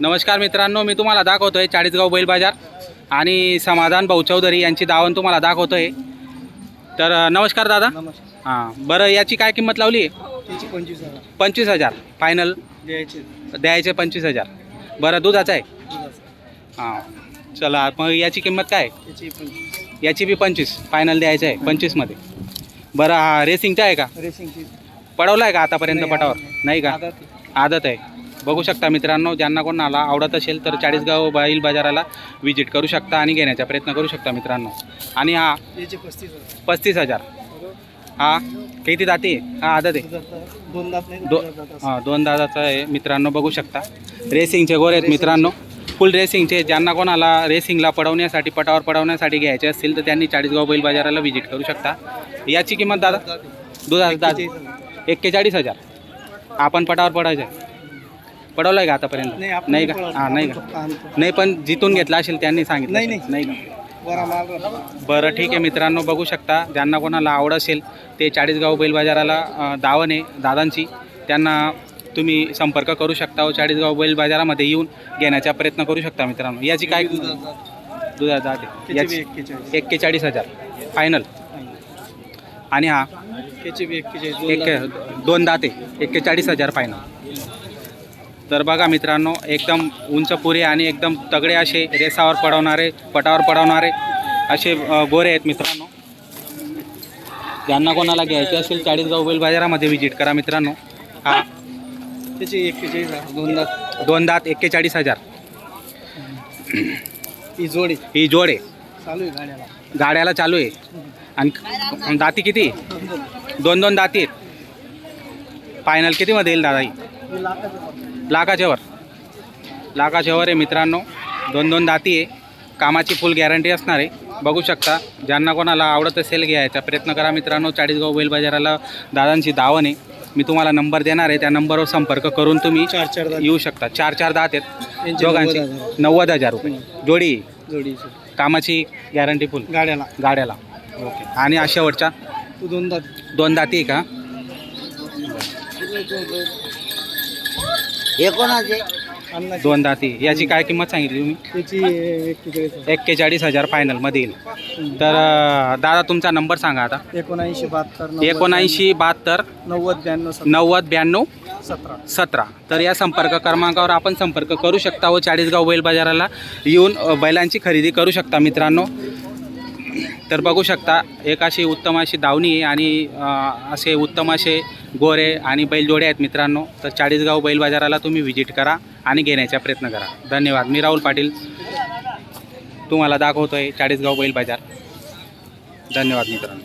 नमस्कार मित्रांनो मी तुम्हाला दाखवतोय चाळीसगाव बैल बाजार आणि समाधान भाऊ चौधरी यांची दावण तुम्हाला दाखवतोय. तर अ, नमस्कार दादा. नमस्कार. हां बरं याची काय किंमत लावली? आहे त्याची पंचवीस हजार. पंचवीस हजार. फायनल द्यायचे. द्यायचे पंचवीस हजार. बरं दुधाचं आहे? हां. चला मग याची किंमत काय? आहे? पंचवीस. याची बी पंचवीस. फायनल द्यायचं आहे पंचवीसमध्ये. बरं हा रेसिंगचा आहे का? रेसिंगची पडवला आहे का आतापर्यंत नाही, पटावर? आदत नाही का? आदत आहे. बघू शकता मित्रांनो ज्यांना कोणाला आवडत असेल तर चाळीसगाव बैल बाजाराला व्हिजिट करू शकता आणि घेण्याचा प्रयत्न करू शकता मित्रांनो. आणि हा पस्तीस हजार? हा किती दाती? हा आदत आहे. दुधाचा दो दुधाचा. हां दोन दादाचं आहे. मित्रांनो बघू शकता. रेसिंगचे गोरे आहेत मित्रांनो. फुल रेसिंगचे ज्यांना कोणाला रेसिंगला पडवण्यासाठी पटावर पडवण्यासाठी घ्यायचे असतील तर त्यांनी चाळीसगाव बैल बाजाराला व्हिजिट करू शकता. याची किंमत दादा? दात आहे. दुधा दादा एक्केचाळीस हजार. एक्केचाळीस हजार. आपण पटावर पडायचं आहे. पडवलं आहे का आतापर्यंत? नाही आपण नाही का. हां नाही आपण का आणतो. नाही पण जिथून घेतला असेल त्यांनी सांगितलं नाही, असेल. नाही. का? बरा माल राहतो. बरं ठीक आहे मित्रांनो बघू शकता. ज्यांना कोणाला आवड असेल ते चाळीसगाव बैल बाजाराला अ, दावण आहे दादांची. त्यांना तुम्ही संपर्क करू शकता व चाळीसगाव बैल बाजारामध्ये येऊन घेण्याचा प्रयत्न करू शकता मित्रांनो. याची काय. दुधा बी याची एक्केचाळीस. एक्केचाळीस हजार. फायनल आणि हा? त्याची बी एक्केचाळीस. दोन एक. दोन दाते एक्केचाळीस हजार फायनल तर बघा मित्रांनो एकदम उंच पुरे आणि एकदम तगडे असे रेसावर पडवणारे पटावर पडवणारे असे गोरे आहेत मित्रांनो. ज्यांना कोणाला घ्यायचे असेल चाळीसगाव बैल बाजारामध्ये व्हिजिट करा मित्रांनो. हा. त्याची एक्केचाळीस दोन दात. दोन दात एक्केचाळीस हजार. ही जोडी. ही जोड चालू आहे गाड्याला. गाड्याला चालू आहे. आणि दाती किती? दोन दोन दाती आहेत. फायनल कितीमध्ये येईल दादा ही. लाखाच्या वर. लाखाच्या वर आहे मित्रांनो. दोन दोन दाती आहे. कामाची फुल गॅरंटी असणार आहे. बघू शकता ज्यांना कोणाला आवडत असेल घ्यायचा प्रयत्न करा मित्रांनो. चाळीसगाव बैल बाजाराला दादांची दावण आहे. मी तुम्हाला नंबर देणार आहे. त्या नंबरवर संपर्क करून तुम्ही चार चार दात. येऊ शकता. चार चार दात आहेत. दोघांची. नव्वद हजार. रुपये. जोडी जोडीची कामाची गॅरंटी फुल गाड्याला. गाड्याला. ओके. आणि अशा शेवटच्या तू दोन दात. दोन दाती आहे अन्नाची. दोन दाती. याची काय किंमत सांगितली तुम्ही? त्याची एक्केचाळीस हजार. एक्केचाळीस हजार फायनलमध्ये येईल. तर अं, दादा तुमचा नंबर सांगा आता. एकोणऐंशी बहात्तर नव्वद एकोणऐंशी बहात्तर नव्वद ब्याण्णव नव्वद ब्याण्णव सतरा. सतरा. तर या संपर्क क्रमांकावर आपण संपर्क करू शकता व चाळीसगाव बैल बाजाराला येऊन अ, बैलांची खरेदी करू शकता मित्रांनो. तर बघू शकता एक अशी उत्तम अशी दावणी आहे आणि असे उत्तम असे गोरे आणि बैलजोडे आहेत मित्रांनो. तर चाळीसगाव बैल बाजाराला तुम्ही व्हिजिट करा आणि घेण्याचा प्रयत्न करा. धन्यवाद. मी राहुल पाटील तुम्हाला दाखवतो आहे चाळीसगाव बैल बाजार. धन्यवाद मित्रांनो.